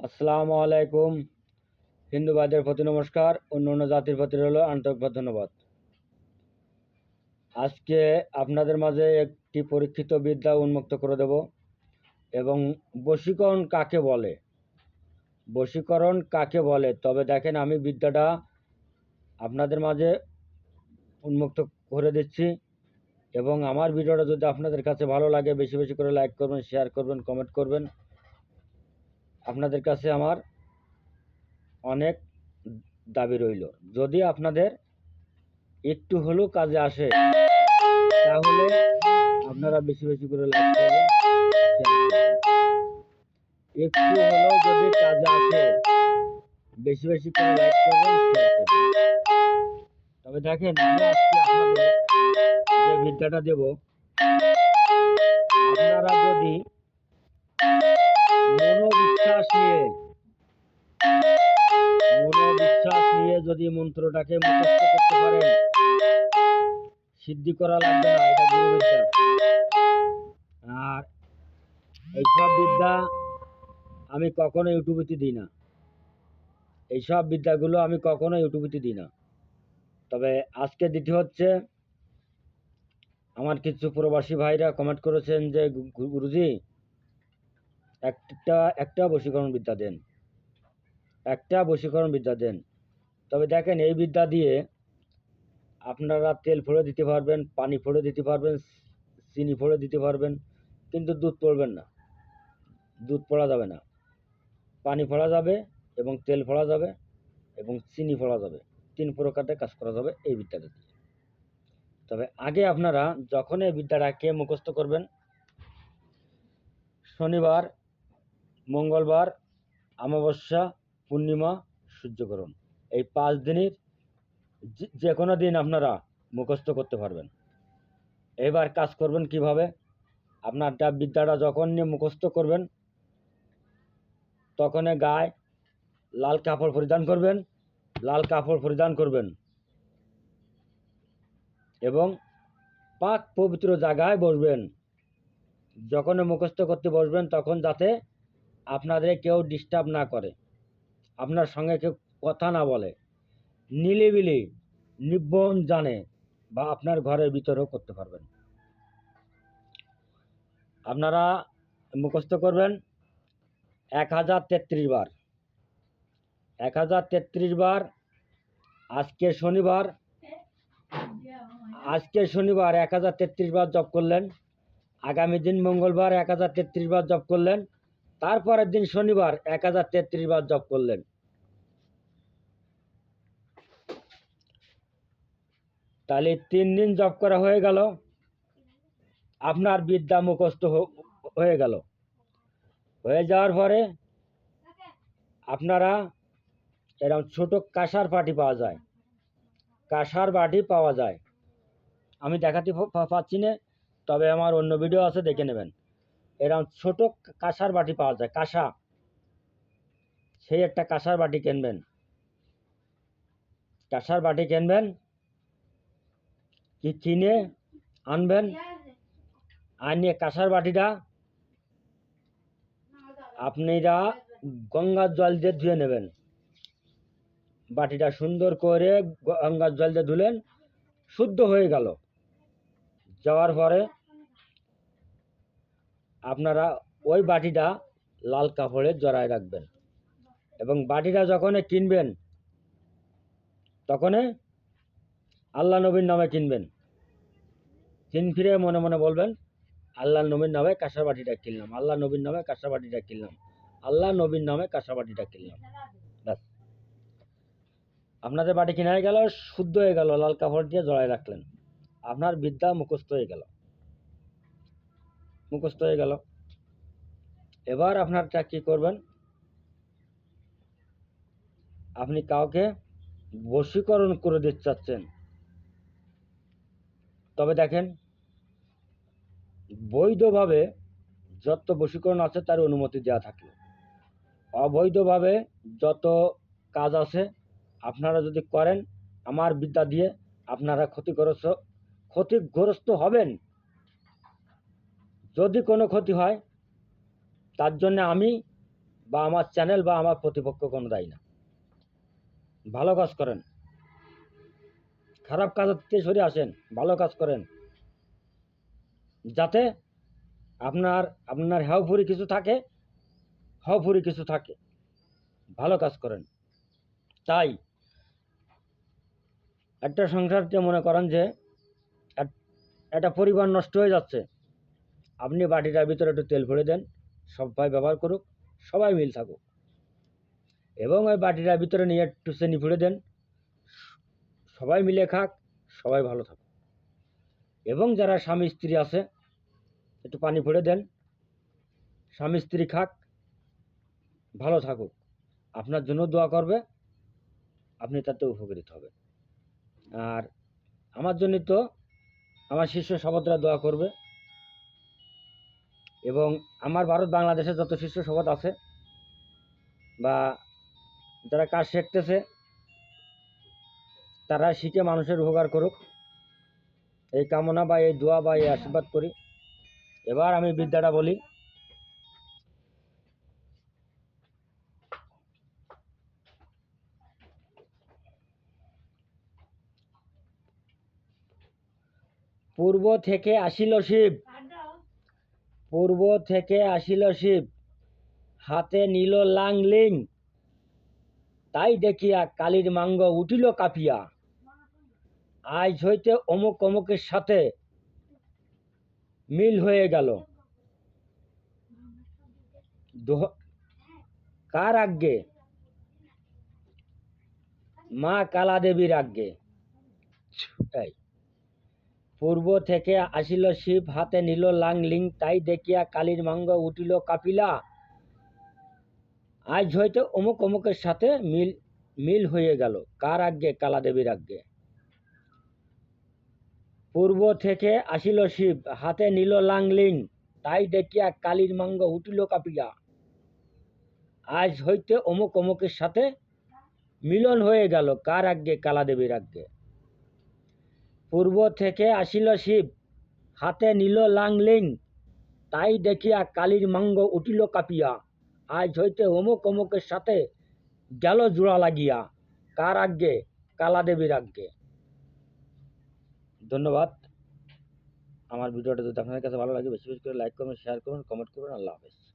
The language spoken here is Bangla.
আসসালামু আলাইকুম। হিন্দু ভাইদের প্রতি নমস্কার, অন্য অন্য জাতির প্রতি রইল আন্তরিক ধন্যবাদ। আজকে আপনাদের মাঝে একটি পরীক্ষিত বিদ্যা উন্মুক্ত করে দেব এবং বশীকরণ কাকে বলে? বশীকরণ কাকে বলে? তবে দেখেন আমি বিদ্যাটা আপনাদের মাঝে উন্মুক্ত করে দিচ্ছি এবং আমার ভিডিওটা যদি আপনাদের কাছে ভালো লাগে, বেশি বেশি করে লাইক করবেন শেয়ার করবেন কমেন্ট করবেন। আপনাদের কাছে আমার অনেক দাবি রইল। যদি আপনাদের একটু হলেও কাজে আসে, তাহলে আপনারা বেশি বেশি করে লাইক করবেন একটু হলেও যদি কাজে আসে, বেশি বেশি করে লাইক করবেন। তবে দেখেন, আমি আজকে আপনাদের যে বিদ্যাটা দেব, আপনারা যদি মনোবিশ্বাস নিয়ে। মনোবিশ্বাস নিয়ে যদি মন্ত্রটাকে মুখস্থ করতে পারেন, সিদ্ধি করা লাগবে না, এটা গুরুবিদ্যা। আর এইসব বিদ্যা আমি কখনো দিই না। এইসব বিদ্যাগুলো আমি কখনো ইউটিউবেতে দিই না। তবে আজকে দিতে হচ্ছে, আমার কিছু প্রবাসী ভাইরা কমেন্ট করেছেন যে গুরুজি একটা একটা বশীকরণ বিদ্যা দেন। একটা বশীকরণ বিদ্যা দেন। তবে দেখেন, এই বিদ্যা দিয়ে আপনারা তেল ফোড়ে দিতে পারবেন, পানি ফোড়ে দিতে পারবেন, চিনি ফোড়ে দিতে পারবেন, কিন্তু দুধ পড়বেন না। দুধ পড়া যাবে না। পানি ফোড়া যাবে এবং তেল ফোড়া যাবে এবং চিনি ফোড়া যাবে। তিন প্রকারে কাজ করা যাবে এই বিদ্যাটা দিয়ে। তবে আগে আপনারা যখন এই বিদ্যাটাকে মুখস্থ করবেন, শনিবার মঙ্গলবার, অমাবস্যা, পূর্ণিমা, সূর্যগ্রহণ। এই পাঁচ দিনের যে- কোনো দিন আপনারা মুখস্থ করতে পারবেন। এবার কাজ করবেন কীভাবে? আপনারটা বিদ্যাটা যখন নিয়ে মুখস্থ করবেন তখন গায়ে লাল কাপড় পরিধান করবেন, লাল কাপড় পরিধান করবেন এবং পাক পবিত্র জায়গায় বসবেন। যখন মুখস্থ করতে বসবেন, তখন যাতে আপনাদের কেউ ডিস্টার্ব না করে। আপনার সঙ্গে কেউ কথা না বলে। নিলিবিলি নিবন জানে বা আপনার ঘরের ভিতরেও করতে পারবেন। আপনারা মুখস্থ করবেন এক হাজার তেত্রিশ বার। এক হাজার তেত্রিশ বার, আজকে শনিবার আজকে শনিবার এক হাজার তেত্রিশ বার জব করলেন। আগামী দিন মঙ্গলবার এক হাজার তেত্রিশ বার জব করলেন। তারপরের দিন শনিবার এক হাজার তেত্রিশ বার জব করলেন। তাহলে তিন দিন জব করা হয়ে গেল। আপনার বিদ্যা মুখস্থ হয়ে গেল। হয়ে যাওয়ার পরে আপনারা এরকম ছোট কাঁসার পাটি পাওয়া যায়। কাঁসার বাটি পাওয়া যায়। আমি দেখাতে পাচ্ছি না, তবে আমার অন্য ভিডিও আছে, দেখে নেবেন। এরকম ছোট কাঁসার বাটি পাওয়া যায়, কাঁসা। সেই একটা কাঁসার বাটি কিনবেন। কাঁসার বাটি কিনবেন, কি কিনে আনবেন, আনিয়ে কাঁসার বাটিটা আপনিরা গঙ্গার জল দিয়ে ধুয়ে নেবেন। বাটিটা সুন্দর করে গঙ্গার জল দিয়ে ধুলেন, শুদ্ধ হয়ে গেল। যাওয়ার পরে আপনারা ওই বাটিটা লাল কাপড়ে জড়ায় রাখবেন। এবং বাটিটা যখন কিনবেন তখন আল্লাহ নবীর নামে কিনবেন। কিন ফিরে মনে মনে বলবেন, আল্লাহ নবীর নামে কাঁসা বাটিটা কিনলাম, আল্লাহ নবীর নামে কাঁসা বাটিটা কিনলাম, আল্লাহ নবীর নামে কাঁসা বাটিটা কিনলাম। ব্যাস। আপনাদের বাটি কিনা হয়ে গেল, শুদ্ধ হয়ে গেল, লাল কাপড় দিয়ে জড়ায় রাখলেন। আপনার বিদ্যা মুখস্থ হয়ে গেল। মুখস্থ হয়ে গেল। এবার আপনারটা কি করবেন? আপনি কাউকে বশীকরণ করে দিতে চাচ্ছেন। তবে দেখেন, বৈধভাবে যত বশীকরণ আছে তার অনুমতি দেওয়া থাকে। অবৈধভাবে যত কাজ আছে আপনারা যদি করেন, আমার বিদ্যা দিয়ে আপনারা ক্ষতিগ্রস্ত ক্ষতিগ্রস্ত হবেন। যদি কোনো ক্ষতি হয়, তার জন্য আমি বা আমার চ্যানেল বা আমার প্রতিপক্ষ কোনো দায়ী না। ভালো কাজ করেন। খারাপ কাজ থেকে সরে আসেন, ভালো কাজ করেন। যাতে আপনার আপনার হাওফুরি কিছু থাকে, হাওফুরি কিছু থাকে। ভালো কাজ করেন। তাই একটা সংসারকে মনে করেন যে এক- একটা পরিবার নষ্ট হয়ে যাচ্ছে। আপনি বাটিটার ভিতরে একটু তেল ভরে দেন, সবাই ব্যবহার করুক, সবাই মিল থাকুক। এবং ওই বাটিটার ভিতরে নিয়ে একটু চিনি ভরে দেন, সবাই মিলে খাক, সবাই ভালো থাকুক। এবং যারা স্বামী স্ত্রী আছে, একটু পানি ভরে দেন, স্বামী স্ত্রী খাক, ভালো থাকুক। আপনার জন্য দোয়া করবে, আপনি তাতে উপকৃত হবে আর আমার জন্য তো আমার শিষ্য সভদ্রা দোয়া করবে এবং আমার ভারত বাংলাদেশে যত শিষ্য সভদ আছে বা যারা কাজ শিখতেছে, তারা শিখে মানুষের উপকার করুক। এই কামনা বা এই দোয়া বা এই আশীর্বাদ করি। এবার আমি বিদ্যাটা বলি। পূর্ব থেকে আসিল শিব। পূর্ব থেকে আসিল শিব। হাতে নিল লাংলিং। তাই দেখিয়া কালীর মাঙ্গ উঠিল কাঁপিয়া। আজ হইতে অমুক অমুকের সাথে মিল হয়ে গেল। কার আজ্ঞে? মা কালা দেবীর আজ্ঞে পূর্ব থেকে আসিল শিব, হাতে নিল লাংলিং, তাই দেখিয়া কালীর মাঙ্গ উঠিল কাপিলা। আজ হয়তো অমুক অমুকের সাথে মিল মিল হয়ে গেল, কার আজ্ঞে কালা দেবীর আজ্ঞে? পূর্ব থেকে আসিল শিব, হাতে নিল লাংলিং, তাই দেখিয়া কালীর মাঙ্গ উঠিল কাপিলা। আজ হইতে অমুক অমুকের সাথে মিলন হয়ে গেল, কার আজ্ঞে কালা দেবীর আজ্ঞে? পূর্ব থেকে আসিল শিব। হাতে নিল লাংলিং তাই দেখিয়া কালীর মাঙ্গ উঠিল কাঁপিয়া। আজ হইতে অমুক অমুকের সাথে গেল জোড়া লাগিয়া। কার আজ্ঞে? কালা দেবীর আজ্ঞে। ধন্যবাদ। আমার ভিডিওটা যদি আপনাদের কাছে ভালো লাগে, বেশি বেশি করে লাইক করুন শেয়ার করুন কমেন্ট করুন আল্লাহ হাফেজ।